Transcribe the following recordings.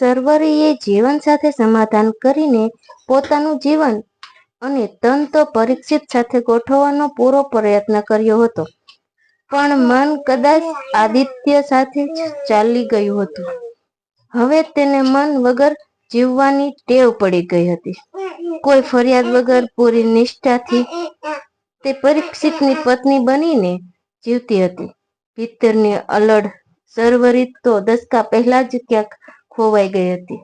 સર્વરીએ જીવન સાથે સમાધાન કરીને પોતાનું જીવન અને તન તો પરીક્ષિત સાથે ગોઠવવાનો પૂરો પ્રયત્ન કર્યો હતો. પણ મન કદાચ આદિત્ય સાથે ચાલી ગયું હતું. હવે તેને મન વગર જીવવાની ટેવ પડી ગઈ હતી. કોઈ ફરિયાદ વગર પૂરી નિષ્ઠાથી તે પરીક્ષિતની પત્ની બનીને જીવતી હતી. ભીતરની અલડ સર્વરી તો દસકા પહેલા જ ક્યાંક ખોવાઈ ગઈ હતી.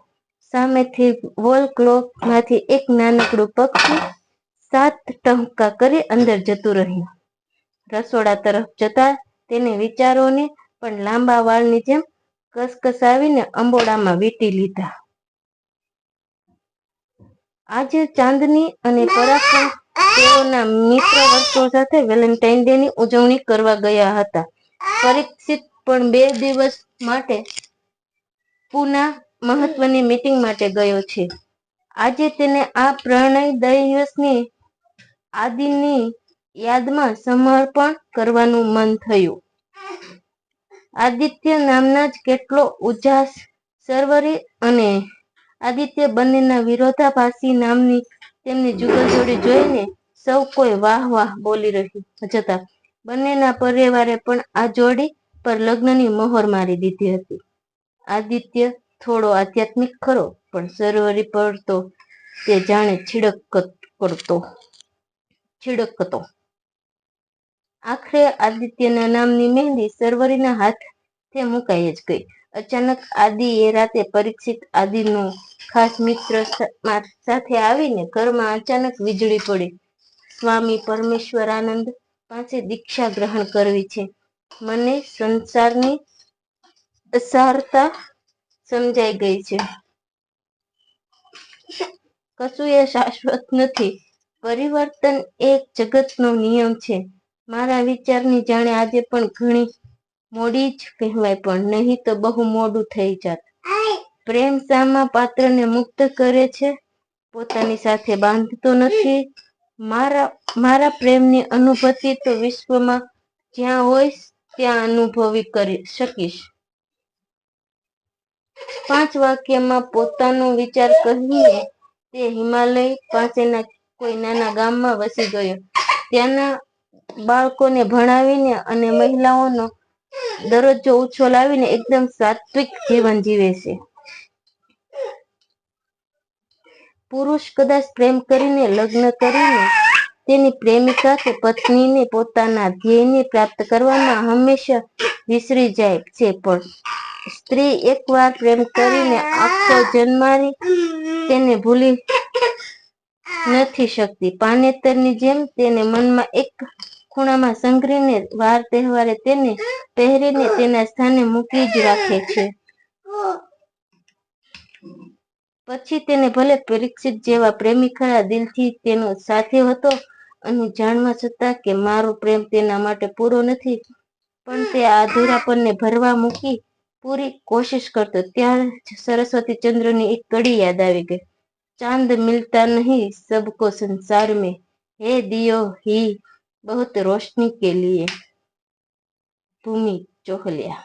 સામેથી વોલ ક્લોકમાંથી એક નાનકડું પક્ષી સાત ટંકા કરી અંદર જતું રહ્યું. રસોડા તરફ જતા તેને વિચારોને પણ લાંબા વાળની જેમ કસકસાવીને અંબોડામાં વીટી લીધા. આજે ચાંદની અને પરાક્રમ તેઓના મિત્ર વર્ષો સાથે વેલેન્ટાઇન ડે ની ઉજવણી કરવા ગયા હતા. પરીક્ષિત પણ બે દિવસ માટે પુના મહત્વની મીટિંગ માટે ગયો છે. આજે તેને આ પ્રણય દિવસની આદિની યાદમાં સમર્પણ કરવાનું મન થયું. આદિત્ય નામના જ કેટલો ઉજાસ, સર્વરી અને આદિત્ય બંનેના વિરોધાભાસી નામની તેમની જુગલજોડી જોઈને સૌ કોઈ વાહ વાહ બોલી રહ્યું જતા બંનેના પરિવારે પણ આ જોડી પર લગ્નની મોહર મારી દીધી હતી. આદિત્ય થોડો આધ્યાત્મિક ખરો, પણ સરવરી પર તો તે જાણે છીડક કરતો, છીડકતો. આખરે આદિત્યના નામની મહેંદી સર્વરીના હાથે મુકાઈ જ ગઈ. અચાનક આદિ એ રાતે પરીક્ષિત આદિનો ખાસ મિત્ર સાથે આવીને ઘરમાં અચાનક વીજળી પડી. સ્વામી પરમેશ્વરાનંદ પાસે દીક્ષા ગ્રહણ કરવી છે. મને સંસારની અસારતા સમજાઈ ગઈ છે. કશું એ શાશ્વત નથી. પરિવર્તન એક જગતનો નિયમ છે. મારા વિચારની જાણે આજે પણ ઘણી મોડી જ કહેવાય, પણ નહીં તો બહુ મોડું થઈ જાત. પ્રેમ શામાં પાત્રને મુક્ત કરે છે? પોતાની સાથે બાંધતો નથી? મારા મારા પ્રેમની અનુભૂતિ તો વિશ્વમાં જ્યાં હોઈશ, ત્યાં અનુભવી કરી શકીશ. પાંચ વાક્યમાં પોતાનો વિચાર કહીએ તે હિમાલય પાસેના કોઈ નાના ગામમાં વસી ગયો. ત્યાંના બાળકોને ભણાવીને અને મહિલાઓનો દરજ્જો ઉછો લાવીને એકદમ સાત્વિક જીવન જીવે છે. પુરુષ કદાચ પ્રેમ કરીને લગ્ન કરીને તેની પ્રેમિકા કે પત્નીને પોતાના ધ્યેયને પ્રાપ્ત કરવામાં હંમેશા વિસરી જાય છે પણ સ્ત્રી એકવાર પ્રેમ કરીને આખો જન્મારી તેને ભૂલી નથી શકતી. પાનેતરની જેમ તેને મનમાં એક ખૂણામાં સંઘરીને વાર તહેવારે તેને પહેરીને તેના સ્થાને મૂકી જ રાખે છે. પછી તેને ભલે પરીક્ષિત જેવા પ્રેમી ખરા દિલથી તેનો સાથી હતો અને જાણવા છતાં કે મારો પ્રેમ તેના માટે પૂરો નથી, પણ તે અધૂરાપણને ભરવા મૂકી પૂરી કોશિશ કરતો ત્યાં જ સરસ્વતી ચંદ્રની એક કડી યાદ આવી ગઈ ચાંદ મિલતા નહીં સબકો સંસાર में है दियो ही बहुत रोशनी के लिए ભૂમિ ચોહલિયા